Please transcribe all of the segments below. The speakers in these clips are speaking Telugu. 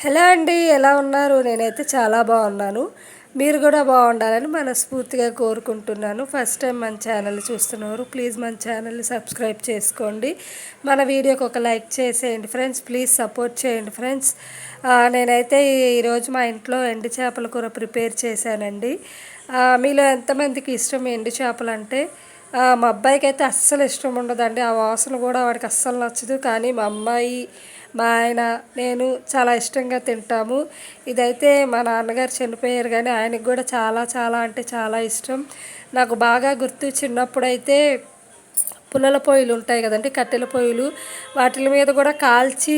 హలో అండి ఎలా ఉన్నారు? నేనైతే చాలా బాగున్నాను. మీరు కూడా బాగుండాలని మనస్ఫూర్తిగా కోరుకుంటున్నాను. ఫస్ట్ టైం మన ఛానల్ చూస్తున్నారు ప్లీజ్ మన ఛానల్ని సబ్స్క్రైబ్ చేసుకోండి. మన వీడియోకి ఒక లైక్ చేసేయండి ఫ్రెండ్స్. ప్లీజ్ సపోర్ట్ చేయండి ఫ్రెండ్స్. నేనైతే ఈరోజు మా ఇంట్లో ఎండు చేపల కూర ప్రిపేర్ చేశానండి. మీలో ఎంతమందికి ఇష్టం ఎండు చేపలు అంటే మా అబ్బాయికి అయితే అస్సలు ఇష్టం ఉండదండి. ఆ వాసన కూడా వాడికి అస్సలు నచ్చదు. కానీ మా అమ్మాయి మా ఆయన నేను చాలా ఇష్టంగా తింటాము. ఇదైతే మా నాన్నగారు చనిపోయారు కానీ ఆయనకు కూడా చాలా చాలా అంటే చాలా ఇష్టం. నాకు బాగా గుర్తు చిన్నప్పుడైతే పుల్లల పొయ్యిలు ఉంటాయి కదండి కట్టెల పొయ్యిలు. వాటి మీద కూడా కాల్చి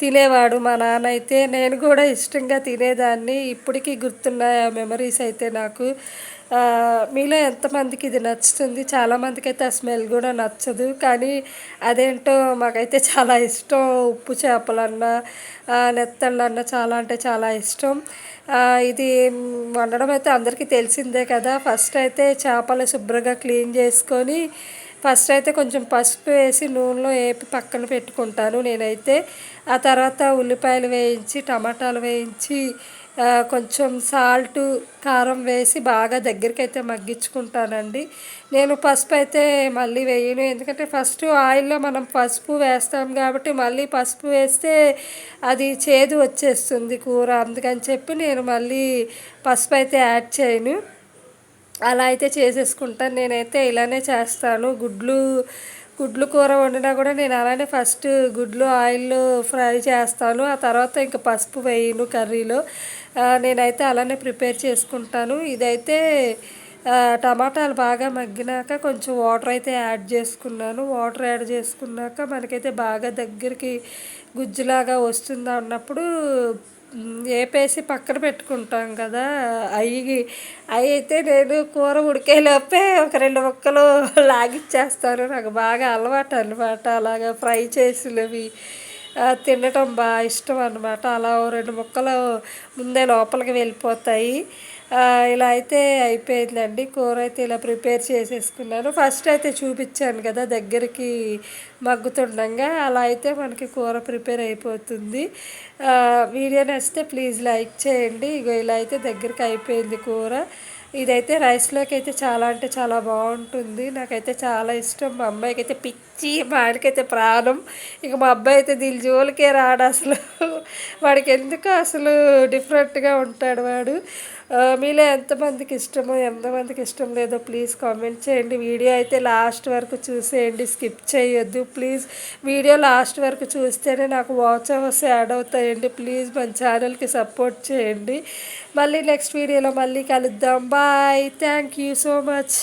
తినేవాడు మా నాన్న అయితే. నేను కూడా ఇష్టంగా తినేదాన్ని. ఇప్పటికీ గుర్తున్నాయి ఆ మెమరీస్ అయితే నాకు. మీలో ఎంతమందికి ఇది నచ్చుతుంది? చాలామందికి అయితే ఆ స్మెల్ కూడా నచ్చదు. కానీ అదేంటో మాకైతే చాలా ఇష్టం. ఉప్పు చేపలన్నా నెత్తళ్ళన్నా చాలా అంటే చాలా ఇష్టం. ఇది వండడం అయితే అందరికీ తెలిసిందే కదా. ఫస్ట్ అయితే చేపలు శుభ్రంగా క్లీన్ చేసుకొని ఫస్ట్ అయితే కొంచెం పసుపు వేసి నూనెలో వేపి పక్కన పెట్టుకుంటాను. నేనైతే ఆ తర్వాత ఉల్లిపాయలు వేయించి టమాటాలు వేయించి కొంచెం సాల్ట్ కారం వేసి బాగా దగ్గరికి అయితే మగ్గించుకుంటానండి. నేను పసుపు అయితే మళ్ళీ వేయను. ఎందుకంటే ఫస్ట్ ఆయిల్లో మనం పసుపు వేస్తాం కాబట్టి మళ్ళీ పసుపు వేస్తే అది చేదు వచ్చేస్తుంది కూర. అందుకని చెప్పి నేను మళ్ళీ పసుపు అయితే యాడ్ చేయను. అలా అయితే చేసేసుకుంటాను నేనైతే ఇలానే చేస్తాను. గుడ్లు గుడ్లు కూర వండినా కూడా నేను అలానే ఫస్ట్ గుడ్లు ఆయిల్లో ఫ్రై చేస్తాను. ఆ తర్వాత ఇంకా పసుపు వేయను కర్రీలో. నేనైతే అలానే ప్రిపేర్ చేసుకుంటాను. ఇదైతే టమాటాలు బాగా మగ్గినాక కొంచెం వాటర్ అయితే యాడ్ చేసుకున్నాను. వాటర్ యాడ్ చేసుకున్నాక మనకైతే బాగా దగ్గరికి గుజ్జులాగా వస్తుంది అన్నప్పుడు వేపేసి పక్కన పెట్టుకుంటాం కదా. అవి అవి అయితే నేను కూర ఉడికేలోపే ఒక రెండు ముక్కలు లాగిచ్చేస్తాను. నాకు బాగా అలవాటు అనమాట అలాగా ఫ్రై చేసినవి. తినటం బాగా ఇష్టం అనమాట అలా రెండు ముక్కలు ముందే లోపలికి వెళ్ళిపోతాయి. ఇలా అయితే అయిపోయిందండి. కూర అయితే ఇలా ప్రిపేర్ చేసేసుకున్నాను. ఫస్ట్ అయితే చూపించాను కదా దగ్గరికి మగ్గుతుండగా. అలా అయితే మనకి కూర ప్రిపేర్ అయిపోతుంది. వీడియో నచ్చితే ప్లీజ్ లైక్ చేయండి. ఇగో ఇలా అయితే దగ్గరికి అయిపోయింది కూర. ఇదైతే రైస్లోకి అయితే చాలా అంటే చాలా బాగుంటుంది. నాకైతే చాలా ఇష్టం. మా అమ్మాయికి అయితే పిచ్చి మా ఆయనకైతే ప్రాణం. ఇక మా అబ్బాయి అయితే దీని జోలికే రాడు అసలు. వాడికి ఎందుకు అసలు డిఫరెంట్గా ఉంటాడు వాడు? మీలో ఎంతమందికి ఇష్టమో ఎంతమందికి ఇష్టం లేదో ప్లీజ్ కామెంట్ చేయండి. వీడియో అయితే లాస్ట్ వరకు చూసేయండి స్కిప్ చేయొద్దు. ప్లీజ్ వీడియో లాస్ట్ వరకు చూస్తేనే నాకు వాచ్ అవర్స్ యాడ్ అవుతాయండి. ప్లీజ్ మన ఛానల్కి సపోర్ట్ చేయండి. మళ్ళీ నెక్స్ట్ వీడియోలో మళ్ళీ కలుద్దాం. Bye thank you so much